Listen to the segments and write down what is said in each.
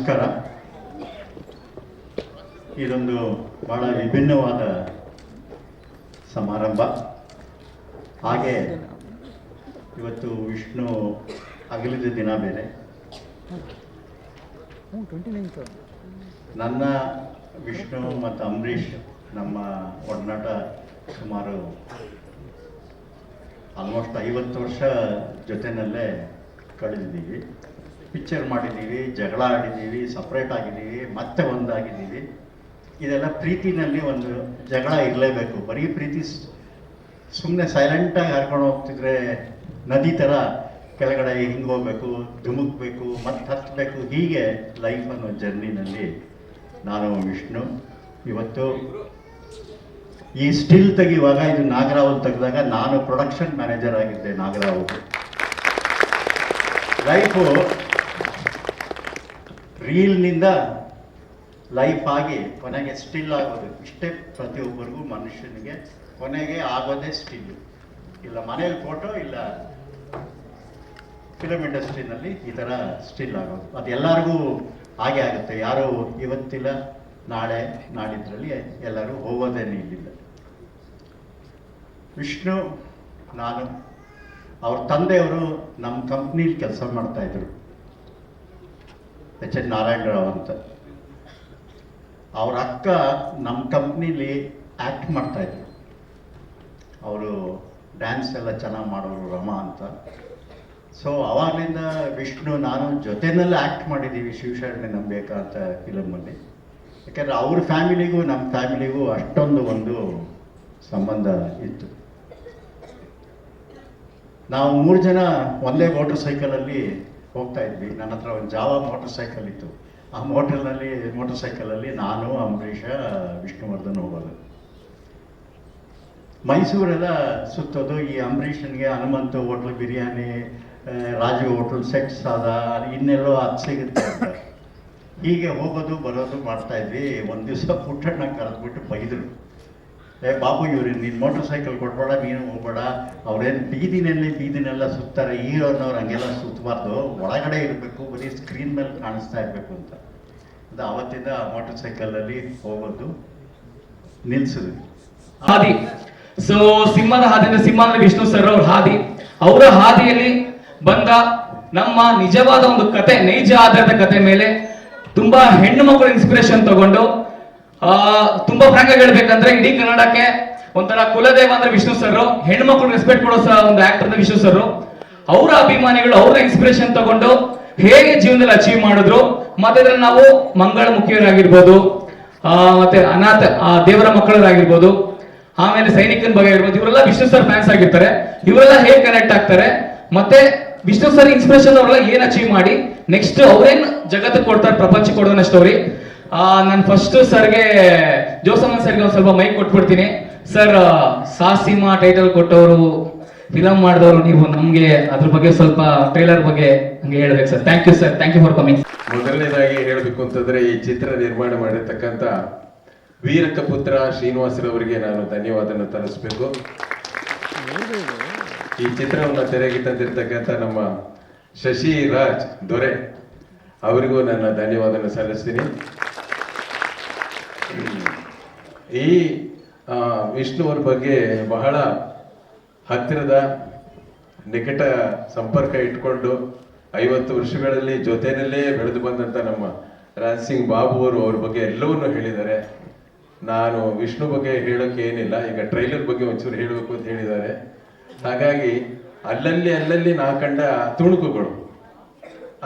ನಮಸ್ಕಾರ. ಇದೊಂದು ಬಹಳ ವಿಭಿನ್ನವಾದ ಸಮಾರಂಭ. ಹಾಗೆ ಇವತ್ತು ವಿಷ್ಣು ಅಗಲಿದ ದಿನ ಬೇರೆ. ನನ್ನ ವಿಷ್ಣು ಮತ್ತು ಅಂಬರೀಷ್ ನಮ್ಮ ಒಡನಾಟ ಸುಮಾರು ಆಲ್ಮೋಸ್ಟ್ ಐವತ್ತು ವರ್ಷ ಜೊತೆಯಲ್ಲೇ ಕಳೆದಿದ್ದೀವಿ. ಪಿಕ್ಚರ್ ಮಾಡಿದ್ದೀವಿ, ಜಗಳ ಆಡಿದ್ದೀವಿ ಸಪ್ರೇಟ್ ಆಗಿದ್ದೀವಿ, ಮತ್ತೆ ಒಂದಾಗಿದ್ದೀವಿ. ಇದೆಲ್ಲ ಪ್ರೀತಿನಲ್ಲಿ ಒಂದು ಜಗಳ ಇರಲೇಬೇಕು. ಬರೀ ಪ್ರೀತಿ ಸುಮ್ಮನೆ ಸೈಲೆಂಟಾಗಿ ಹರ್ಕೊಂಡು ಹೋಗ್ತಿದ್ರೆ ನದಿ ಥರ ಕೆಳಗಡೆ ಹಿಂಗೆ ಹೋಗ್ಬೇಕು, ಧುಮುಕ್ಬೇಕು, ಮತ್ತೆ ಹತ್ತಬೇಕು ಹೀಗೆ ಲೈಫ್ ಅನ್ನೋ ಜರ್ನಿನಲ್ಲಿ ನಾನು ವಿಷ್ಣು. ಇವತ್ತು ಈ ಸ್ಟಿಲ್ ತೆಗೆಯುವಾಗ ಇದು ನಾಗರಾವ್ ತೆಗೆದಾಗ ನಾನು ಪ್ರೊಡಕ್ಷನ್ ಮ್ಯಾನೇಜರ್ ಆಗಿದ್ದೆ ನಾಗರಾವ್ ಲೈಫು ರೀಲ್ನಿಂದ ಲೈಫ್ ಆಗಿ ಕೊನೆಗೆ ಸ್ಟಿಲ್ ಆಗೋದು. ಇಷ್ಟೇ ಪ್ರತಿಯೊಬ್ಬರಿಗೂ ಮನುಷ್ಯನಿಗೆ ಕೊನೆಗೆ ಆಗೋದೇ ಸ್ಟಿಲ್ ಇಲ್ಲ ಮನೇಲಿ ಫೋಟೋ ಇಲ್ಲ ಫಿಲಮ್ ಇಂಡಸ್ಟ್ರಿನಲ್ಲಿ ಈ ಥರ ಸ್ಟಿಲ್ ಆಗೋದು. ಅದು ಎಲ್ಲರಿಗೂ ಹಾಗೆ ಆಗುತ್ತೆ. ಯಾರು ಇವತ್ತಿಲ್ಲ, ನಾಳೆ ನಾಡಿದ್ರಲ್ಲಿ ಎಲ್ಲರೂ ಹೋಗೋದೇನೇ ಇಲ್ಲಿಲ್ಲ ವಿಷ್ಣು, ನಾನು, ಅವ್ರ ತಂದೆಯವರು ನಮ್ಮ ಕಂಪ್ನಿಲಿ ಕೆಲಸ ಮಾಡ್ತಾ ಇದ್ರು. ಎಚ್ ಎನ್ ನಾರಾಯಣರಾವ್ ಅಂತ. ಅವ್ರ ಅಕ್ಕ ನಮ್ಮ ಕಂಪ್ನಿಲಿ ಆ್ಯಕ್ಟ್ ಮಾಡ್ತಾ ಇದ್ರು. ಅವರು ಡ್ಯಾನ್ಸ್ ಎಲ್ಲ ಚೆನ್ನಾಗಿ ಮಾಡೋರು ರಮ ಅಂತ. ಸೊ ಅವಾಗಿಂದ ವಿಷ್ಣು, ನಾನು ಜೊತೆನಲ್ಲಿ ಆ್ಯಕ್ಟ್ ಮಾಡಿದ್ದೀವಿ ಶಿವಶರಣೆ ನಂಬೇಕ ಅಂತ ಫಿಲಮಲ್ಲಿ ಯಾಕಂದರೆ ಅವ್ರ ಫ್ಯಾಮಿಲಿಗೂ ನಮ್ಮ ಫ್ಯಾಮಿಲಿಗೂ ಅಷ್ಟೊಂದು ಒಂದು ಸಂಬಂಧ ಇತ್ತು. ನಾವು ಮೂರು ಜನ ಒಂದೇ ಮೋಟ್ರ್ ಸೈಕಲಲ್ಲಿ ಹೋಗ್ತಾ ಇದ್ವಿ. ನನ್ನ ಹತ್ರ ಒಂದು ಜಾವ ಮೋಟರ್ ಸೈಕಲ್ ಇತ್ತು. ಆ ಮೋಟರ್ನಲ್ಲಿ ಮೋಟರ್ ಸೈಕಲಲ್ಲಿ ನಾನು, ಅಂಬರೀಷ, ವಿಷ್ಣುವರ್ಧನ್ ಹೋಗೋದು. ಮೈಸೂರೆಲ್ಲ ಸುತ್ತೋದು. ಈ ಅಂಬರೀಷನ್ಗೆ Hanumantha hotel biryani Raju hotel sets ಅದ ಇನ್ನೆಲ್ಲೋ ಅದು ಸಿಗುತ್ತೆ ಹೀಗೆ ಹೋಗೋದು, ಬರೋದು ಮಾಡ್ತಾ ಇದ್ವಿ. ಒಂದು ದಿವಸ ಪುಟ್ಟಣ್ಣ ಕರೆದ್ಬಿಟ್ಟು ಬೈದರು. ಏ ಬಾಬು ಇವ್ರು ನೀನು ಮೋಟ್ರ್ ಸೈಕಲ್ ಕೊಡ್ಬೇಡ ನೀನು ಹೋಗ್ಬೇಡ. ಅವ್ರೇನು ಬೀದಿನಲ್ಲಿ, ಬೀದಿನೆಲ್ಲ ಸುತ್ತಾರೆ ಹೀರೋನವ್ರು ಹಂಗೆಲ್ಲ ಸುತ್ತಬಾರ್ದು ಒಳಗಡೆ ಇರಬೇಕು, ಬರೀ ಸ್ಕ್ರೀನ್ ಮೇಲೆ ಕಾಣಿಸ್ತಾ ಇರಬೇಕು ಅಂತ. ಅದು ಆವತ್ತಿಂದ ಮೋಟರ್ ಸೈಕಲಲ್ಲಿ ಹೋಗೋದು ನಿಲ್ಸಿದ್ವಿ ಹಾದಿ. ಸೊ ಸಿಂಹದ ಹಾದಿ ಸಿಂಹನ ಸಿಂಹ ಅಂದ್ರೆ ವಿಷ್ಣು ಸರ್ ಅವ್ರ ಹಾದಿ. ಅವರ ಹಾದಿಯಲ್ಲಿ ಬಂದ ನಮ್ಮ ನಿಜವಾದ ಒಂದು ಕತೆ, ನೈಜ ಆಧಾರದ ಕತೆ ಮೇಲೆ ತುಂಬಾ ಹೆಣ್ಣು ಮಕ್ಕಳು ಇನ್ಸ್ಪಿರೇಷನ್ ತಗೊಂಡು ಆ ತುಂಬಾ ಫ್ರಾಂಕ್ ಆಗಿ ಹೇಳ್ಬೇಕಂದ್ರೆ ಇಡೀ ಕನ್ನಡಕ್ಕೆ ಒಂಥರ ಕುಲದೇವ ಅಂದ್ರೆ ವಿಷ್ಣು ಸರ್ ಹೆಣ್ಮಕ್ಳು ರೆಸ್ಪೆಕ್ಟ್ ಕೊಡೋ ಒಂದು ಆಕ್ಟರ್ ಅಂದ್ರೆ ವಿಷ್ಣು ಸರ್ ಅವರ ಅಭಿಮಾನಿಗಳು ಅವರ ಇನ್ಸ್ಪಿರೇಷನ್ ತಗೊಂಡು ಹೇಗೆ ಜೀವನದಲ್ಲಿ ಅಚೀವ್ ಮಾಡಿದ್ರು. ಮತ್ತೆ ನಾವು ಮಂಗಳ ಮುಖಿಯರಾಗಿರ್ಬೋದು ಆ, ಮತ್ತೆ ಅನಾಥ ಆ, ದೇವರ ಮಕ್ಕಳರಾಗಿರ್ಬೋದು ಆಮೇಲೆ ಸೈನಿಕನ ಬಗ್ಗೆ ಇರ್ಬೋದು ಇವರೆಲ್ಲ ವಿಷ್ಣು ಸರ್ ಫ್ಯಾನ್ಸ್ ಆಗಿರ್ತಾರೆ. ಇವರೆಲ್ಲ ಹೇಗೆ ಕನೆಕ್ಟ್ ಆಗ್ತಾರೆ? ಮತ್ತೆ ವಿಷ್ಣು ಸರ್ ಇನ್ಸ್ಪಿರೇಷನ್ ಅವರೆಲ್ಲ ಏನ್ ಅಚೀವ್ ಮಾಡಿ? ನೆಕ್ಸ್ಟ್ ಅವ್ರೇನ್ ಜಗತ್ತಿಗೆ ಕೊಡ್ತಾರೆ ಪ್ರಪಂಚ ಕೊಡೋದನ್ನ ಸ್ಟೋರಿ ನಾನು ಫಸ್ಟ್ ಸರ್ಗೆ ಜೋಸಮ್ಮ ಸರ್ಗೆ ಒಂದು ಸ್ವಲ್ಪ ಮೈಕ್ ಕೊಟ್ಬಿಡ್ತೀನಿ. ಸರ್ ಸಾಸಿಮಾ ಟೈಟಲ್ ಕೊಟ್ಟವರು ಫಿಲಮ್ ಮಾಡಿದವರು ನೀವು ನಮ್ಗೆ ಅದ್ರ ಬಗ್ಗೆ ಸ್ವಲ್ಪ ಟ್ರೈಲರ್ ಬಗ್ಗೆ ಹಂಗೆ ಹೇಳ್ಬೇಕು sir thank you sir thank you for coming ಮೊದಲನೇದಾಗಿ ಹೇಳಬೇಕು ಅಂತಂದ್ರೆ ಈ ಚಿತ್ರ ನಿರ್ಮಾಣ ಮಾಡಿರ್ತಕ್ಕಂಥ ವೀರಕ್ಕ ಪುತ್ರ ಶ್ರೀನಿವಾಸರವರಿಗೆ ನಾನು ಧನ್ಯವಾದನ ತರಿಸ್ಬೇಕು ಈ ಚಿತ್ರವನ್ನು ತೆರೆಗೆ ತಂದಿರ್ತಕ್ಕಂಥ ನಮ್ಮ ಶಶಿ ರಾಜ್ ದೊರೆ, ಅವರಿಗೂ ನನ್ನ ಧನ್ಯವಾದನ ಸಲ್ಲಿಸ್ತೀನಿ. ಈ ವಿಷ್ಣುವರ ಬಗ್ಗೆ ಬಹಳ ಹತ್ತಿರದ, ನಿಕಟ ಸಂಪರ್ಕ ಇಟ್ಕೊಂಡು ಐವತ್ತು ವರ್ಷಗಳಲ್ಲಿ ಜೊತೆಯಲ್ಲೇ ಬೆಳೆದು ಬಂದಂತ ನಮ್ಮ ರಾಜ್ ಸಿಂಗ್ ಬಾಬು ಅವರು ಅವ್ರ ಬಗ್ಗೆ ಎಲ್ಲವನ್ನೂ ಹೇಳಿದ್ದಾರೆ. ನಾನು ವಿಷ್ಣು ಬಗ್ಗೆ ಹೇಳೋಕೆ ಏನಿಲ್ಲ, ಈಗ ಟ್ರೈಲರ್ ಬಗ್ಗೆ ಒಂಚೂರು ಹೇಳಬೇಕು ಅಂತ ಹೇಳಿದ್ದಾರೆ. ಹಾಗಾಗಿ ಅಲ್ಲಲ್ಲಿ ಅಲ್ಲಲ್ಲಿ ನಾ ಕಂಡ ತುಣುಕುಗಳು.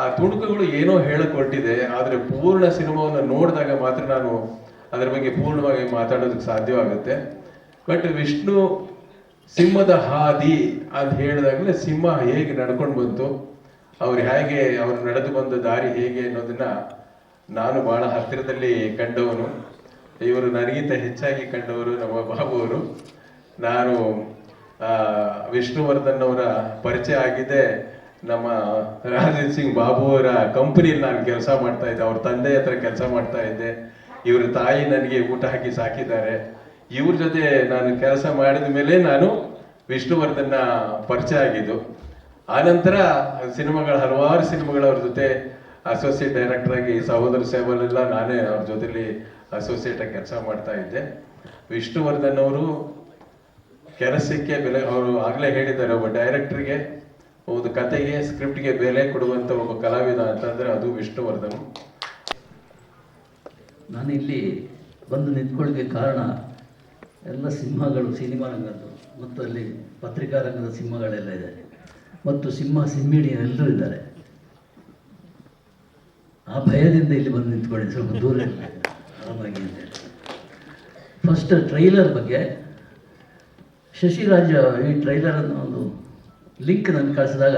ಆ ತುಣುಕುಗಳು ಏನೋ ಹೇಳಕ್ ಹೊರಟಿದೆ, ಆದರೆ ಪೂರ್ಣ ಸಿನಿಮಾವನ್ನು ನೋಡಿದಾಗ ಮಾತ್ರ ನಾನು ಅದರ ಬಗ್ಗೆ ಪೂರ್ಣವಾಗಿ ಮಾತಾಡೋದಕ್ಕೆ ಸಾಧ್ಯವಾಗುತ್ತೆ. ಬಟ್ ವಿಷ್ಣು ಸಿಂಹದ ಹಾದಿ ಅಂತ ಹೇಳಿದಾಗಲೇ ಸಿಂಹ ಹೇಗೆ ನಡ್ಕೊಂಡು ಬಂತು, ಅವ್ರು ಹೇಗೆ ಅವ್ರು ನಡೆದು ಬಂದ ದಾರಿ ಹೇಗೆ ಅನ್ನೋದನ್ನ ನಾನು ಬಹಳ ಹತ್ತಿರದಲ್ಲಿ ಕಂಡವನು. ಇವರು ನನಗಿಂತ ಹೆಚ್ಚಾಗಿ ಕಂಡವರು ನಮ್ಮ ಬಾಬು ಅವರು ನಾನು ವಿಷ್ಣುವರ್ಧನ್ ಅವರ ಪರಿಚಯ ಆಗಿದೆ ನಮ್ಮ ರಾಜೇಂದ್ರ ಸಿಂಗ್ ಬಾಬು ಅವರ ಕಂಪನಿಯಲ್ಲಿ ನಾನು ಕೆಲಸ ಮಾಡ್ತಾ ಇದ್ದೆ. ಅವ್ರ ತಂದೆ ಹತ್ರ ಕೆಲಸ ಮಾಡ್ತಾ ಇದ್ದೆ. ಇವ್ರ ತಾಯಿ ನನಗೆ ಊಟ ಹಾಕಿ ಸಾಕಿದ್ದಾರೆ. ಇವ್ರ ಜೊತೆ ನಾನು ಕೆಲಸ ಮಾಡಿದ ಮೇಲೆ ನಾನು ವಿಷ್ಣುವರ್ಧನ್ನ ಪರಿಚಯ ಆಗಿದ್ದು. ಆನಂತರ ಸಿನಿಮಾಗಳ ಹಲವಾರು ಸಿನಿಮಾಗಳು ಅವ್ರ ಜೊತೆ ಅಸೋಸಿಯೇಟ್ ಡೈರೆಕ್ಟರ್ ಆಗಿ ಸಹೋದರ ಸೇವಲೆಲ್ಲ ನಾನೇ ಅವ್ರ ಜೊತೆಲಿ ಅಸೋಸಿಯೇಟ್ ಆಗಿ ಕೆಲಸ ಮಾಡ್ತಾ ಇದ್ದೆ. ವಿಷ್ಣುವರ್ಧನ್ ಅವರು ಕೆಲಸಕ್ಕೆ ಬೆಲೆ, ಅವರು ಆಗಲೇ ಹೇಳಿದ್ದಾರೆ, ಒಬ್ಬ ಡೈರೆಕ್ಟರ್ಗೆ ಒಂದು ಕತೆಗೆ ಸ್ಕ್ರಿಪ್ಟ್ಗೆ ಬೆಲೆ ಕೊಡುವಂತ ಒಬ್ಬ ಕಲಾವಿದ ಅಂತಂದ್ರೆ ಅದು ವಿಷ್ಣುವರ್ಧನ್. ನಾನು ಇಲ್ಲಿ ಬಂದು ನಿಂತ್ಕೊಳ್ಳೋಕ್ಕೆ ಕಾರಣ ಎಲ್ಲ ಸಿಂಹಗಳು ಸಿನಿಮಾ ರಂಗದ್ದು ಮತ್ತು ಅಲ್ಲಿ ಪತ್ರಿಕಾ ರಂಗದ ಸಿಂಹಗಳೆಲ್ಲ ಇದೆ ಮತ್ತು ಸಿಂಹ ಸಿಂಹಿಣಿ ಎಲ್ಲರೂ ಇದ್ದಾರೆ. ಆ ಭಯದಿಂದ ಇಲ್ಲಿ ಬಂದು ನಿಂತ್ಕೊಳ್ಳಿ, ಸ್ವಲ್ಪ ದೂರ ಆರಾಮಾಗಿ ಅಂತೇಳಿ ಫಸ್ಟ್ ಟ್ರೈಲರ್ ಬಗ್ಗೆ ಶಶಿರಾಜ್, ಈ ಟ್ರೈಲರ್ ಅನ್ನೋ ಒಂದು ಲಿಂಕ್ ನನಗೆ ಕಳಿಸಿದಾಗ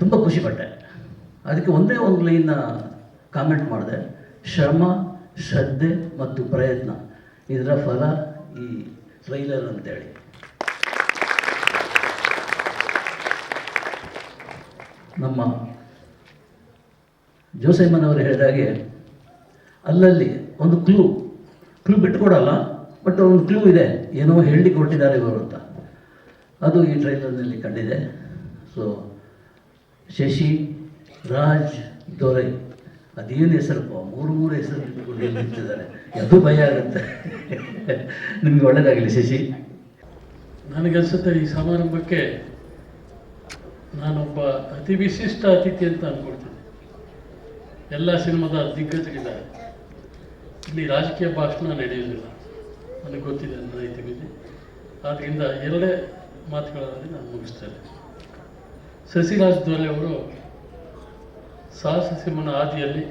ತುಂಬ ಖುಷಿಪಟ್ಟೆ. ಅದಕ್ಕೆ ಒಂದೇ ಒಂದು ಲೈನ್ನ ಕಾಮೆಂಟ್ ಮಾಡಿದೆ. ಶ್ರಮ, ಶ್ರದ್ಧೆ ಮತ್ತು ಪ್ರಯತ್ನ. ಇದರ ಫಲ ಈ ಟ್ರೈಲರ್ ಅಂತೇಳಿ. ನಮ್ಮ ಜೋಸೆಮ್ಮನವರು ಹೇಳಿದಾಗೆ ಅಲ್ಲಲ್ಲಿ ಒಂದು ಕ್ಲೂ ಕ್ಲೂ ಬಿಟ್ಟುಕೊಡಲ್ಲ ಬಟ್ ಒಂದು ಕ್ಲೂ ಇದೆ. ಏನೋ ಹೇಳಿ ಕೊಟ್ಟಿದ್ದಾರೆ ಇವರು ಅಂತ. ಅದು ಈ ಟ್ರೈಲರ್ನಲ್ಲಿ ಕಂಡಿದೆ. ಸೊ ಶಶಿ, ರಾಜ್, ದೊರೈ ಅದೇನು ಹೆಸರಪ್ಪ ಮೂರು ಮೂರು ಹೆಸರು ಇಟ್ಕೊಂಡು ನಿಂತಿದ್ದಾರೆ. ಅದು ಭಯ ಆಗುತ್ತೆ. ನಿಮ್ಗೆ ಒಳ್ಳೇದಾಗಲಿ ಶಶಿ. ನನಗನ್ಸುತ್ತೆ ಈ ಸಮಾರಂಭಕ್ಕೆ ನಾನೊಬ್ಬ ಅತಿ ವಿಶಿಷ್ಟ ಅತಿಥಿ ಅಂತ ಅನ್ಕೊಳ್ತೀನಿ. ಎಲ್ಲ ಸಿನಿಮಾದ ದಿಗ್ಗಜರಿದ್ದಾರೆ. ಇಲ್ಲಿ ರಾಜಕೀಯ ಭಾಷಣ ನಡೆಯುವುದಿಲ್ಲ. ನನಗೆ ಗೊತ್ತಿದೆ, ನನ್ನ ಇತಿಮಿತಿ ಆದ್ದರಿಂದ ಎರಡೇ ಮಾತುಗಳಲ್ಲಿ ನಾನು ಮುಗಿಸ್ತೇನೆ. ಶಶಿರಾಜ್ ದೊರೆ ಅವರು ಸಾಹಸ ಸಿಂಹನ ಹಾದಿಯಲ್ಲಿ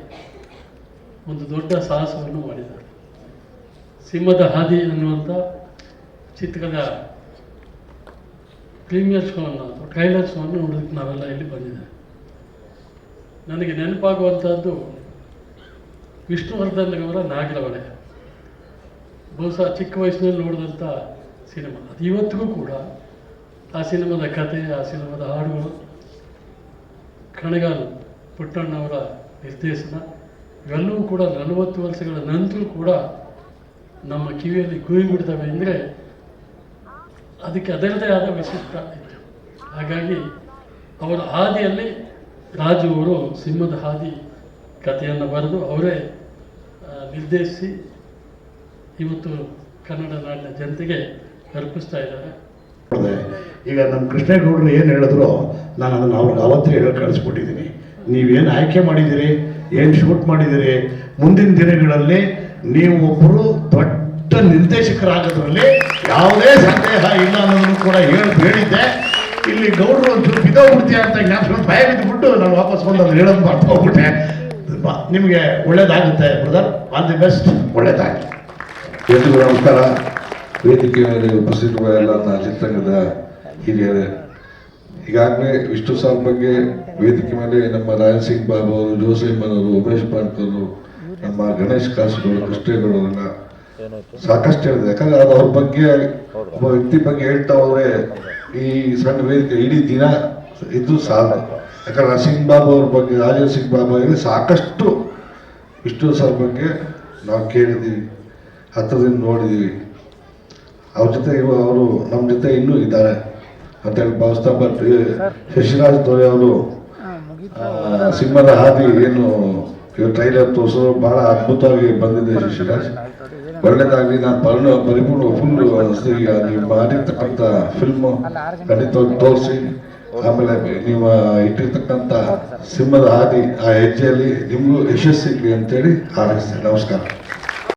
ಒಂದು ದೊಡ್ಡ ಸಾಹಸವನ್ನು ಮಾಡಿದ್ದಾರೆ. ಸಿಂಹದ ಹಾದಿ ಅನ್ನುವಂಥ ಚಿತ್ರದ ಪ್ರೀಮಿಯರ್ ಶೋವನ್ನು ಅಥವಾ ಟ್ರೈಲರ್ ಶೋವನ್ನು ನೋಡೋದಕ್ಕೆ ನಾವೆಲ್ಲ ಇಲ್ಲಿ ಬಂದಿದ್ದೇವೆ. ನನಗೆ ನೆನಪಾಗುವಂಥದ್ದು ವಿಷ್ಣುವರ್ಧನ್ ಅವರ ನಾಗರವಳೆ ಬಹುಶಃ ಚಿಕ್ಕ ವಯಸ್ಸಿನಲ್ಲಿ ನೋಡಿದಂಥ ಸಿನಿಮಾ. ಅದು ಇವತ್ತಿಗೂ ಕೂಡ ಆ ಸಿನಿಮಾದ ಕತೆ, ಆ ಸಿನಿಮಾದ ಹಾಡುಗಳು, ಕಣಗಾಲ್ ಪುಟ್ಟಣ್ಣವರ ನಿರ್ದೇಶನ. ಇವೆಲ್ಲವೂ ಕೂಡ ನಲವತ್ತು ವರ್ಷಗಳ ನಂತರ ಕೂಡ ನಮ್ಮ ಕಿವಿಯಲ್ಲಿ ಗುಯಿ ಬಿಡ್ತವೆ ಅಂದರೆ ಅದಕ್ಕೆ ಅದರದೇ ಆದ ವಿಶಿಷ್ಟ ಇತ್ತು. ಹಾಗಾಗಿ ಅವರ ಹಾದಿಯಲ್ಲಿ ರಾಜು ಅವರು ಸಿಂಹದ ಹಾದಿ ಕಥೆಯನ್ನು ಬರೆದು ಅವರೇ ನಿರ್ದೇಶಿಸಿ ಇವತ್ತು ಕನ್ನಡ ನಾಡಿನ ಜನತೆಗೆ ಅರ್ಪಿಸ್ತಾ ಇದ್ದಾರೆ. ಈಗ ನಮ್ಮ ಕೃಷ್ಣೇಗೌಡರು ಏನು ಹೇಳಿದ್ರು, ನಾನು ಅದನ್ನು ಅವ್ರಿಗೆ ಅವತ್ತೇ ಹೇಳಿ ಕಳಿಸ್ಬಿಟ್ಟಿದ್ದೀನಿ. ನೀವೇನು ಆಯ್ಕೆ ಮಾಡಿದ್ದೀರಿ ಏನು ಶೂಟ್ ಮಾಡಿದ್ದೀರಿ ಮುಂದಿನ ದಿನಗಳಲ್ಲಿ ನೀವು ಒಬ್ಬರು ದೊಡ್ಡ ನಿರ್ದೇಶಕರಾಗೋದ್ರಲ್ಲಿ ಯಾವುದೇ ಸಂದೇಹ ಇಲ್ಲ ಅನ್ನೋದನ್ನು ಕೂಡ ಹೇಳಿ ಹೇಳಿದ್ದೆ ಇಲ್ಲಿ ಗೌಡರು ಒಂಚೂರು ಬಿದ್ದೋಗ್ಬಿಡ್ತೀಯ ಅಂತ ಜ್ಞಾಪಕ ಭಯ ಬಿದ್ದುಬಿಟ್ಟು ನಾನು ವಾಪಸ್ ಬಂದು ಅದನ್ನು ಹೇಳೋದು ಹೋಗ್ಬಿಟ್ಟೆ ನಿಮಗೆ ಒಳ್ಳೇದಾಗುತ್ತೆ ಬ್ರದರ್ ಆಲ್ ದಿ ಬೆಸ್ಟ್ ಒಳ್ಳೇದಾಗಲಿ. ಎಲ್ರಿಗೂ ನಮಸ್ಕಾರ. ವೇದಿಕೆ ಮೇಲೆ ಉಪಸ್ಥಿತರುವ ಎಲ್ಲ ಚಿತ್ರರಂಗದ ಹಿರಿಯರೇ ಈಗಾಗಲೇ ವಿಷ್ಣು ಸಾರ್ ಬಗ್ಗೆ ವೇದಿಕೆ ಮೇಲೆ ನಮ್ಮ ರಾಯಲ್ ಸಿಂಗ್ ಬಾಬು ಅವರು ಜೋಸೆಮ್ಮನವರು ಉಮೇಶ್ ಪಾಂಡ್ಕರು ನಮ್ಮ ಗಣೇಶ್ ಕಾಸುಗಳು ಕೃಷ್ಣೇಗೌಡರನ್ನ ಸಾಕಷ್ಟು ಹೇಳಿದೆ ಯಾಕಂದ್ರೆ ಅದು ಅವ್ರ ಬಗ್ಗೆ, ಒಬ್ಬ ವ್ಯಕ್ತಿ ಬಗ್ಗೆ ಹೇಳ್ತಾ ಹೋದ್ರೆ ಈ ಸಣ್ಣ ವೇದಿಕೆ ಇಡೀ ದಿನ ಇದ್ದು ಸಾಲ ಯಾಕಂದ್ರೆ ಸಿಂಗ್ ಬಾಬು ಅವ್ರ ಬಗ್ಗೆ, ರಾಜೇಂದ್ರ ಸಿಂಗ್ ಬಾಬು ಅವರಿಗೆ ಸಾಕಷ್ಟು ವಿಷ್ಣು ಸರ್ ಬಗ್ಗೆ ನಾವು ಕೇಳಿದ್ದೀವಿ ಹತ್ತಿರದಿಂದ ನೋಡಿದ್ದೀವಿ. ಅವ್ರ ಜೊತೆ ಅವರು ನಮ್ಮ ಜೊತೆ ಇನ್ನೂ ಇದ್ದಾರೆ. ಅಂತ ಹೇಳಿ ಭಾವಿಸ್ತಾ ಬರ್ತೀವಿ ಶಶಿರಾಜ್ ದೊರೆ ಅವರು ಸಿಂಹದ ಹಾದಿ ಏನು ಟ್ರೈಲರ್ ತೋರಿಸೋದು ಬಹಳ ಅದ್ಭುತವಾಗಿ ಬಂದಿದೆ ಶಶಿರಾಜ್. ಒಳ್ಳೇದಾಗಲಿ ನಾನು ಪರಿಣ ಪರಿಪೂರ್ಣ ಫುಲ್ ಈಗ ನೀವು ಮಾಡಿರ್ತಕ್ಕಂಥ ಫಿಲ್ಮ್ ಖಂಡಿತವಾಗಿ ತೋರಿಸಿ. ಆಮೇಲೆ ನೀವು ಇಟ್ಟಿರ್ತಕ್ಕಂಥ ಸಿಂಹದ ಹಾದಿ ಆ ಹೆಜ್ಜೆಯಲ್ಲಿ ನಿಮಗೂ ಯಶಸ್ಸಿರಲಿ ಅಂತೇಳಿ ಹಾರೈಸ್ತೇನೆ. ನಮಸ್ಕಾರ.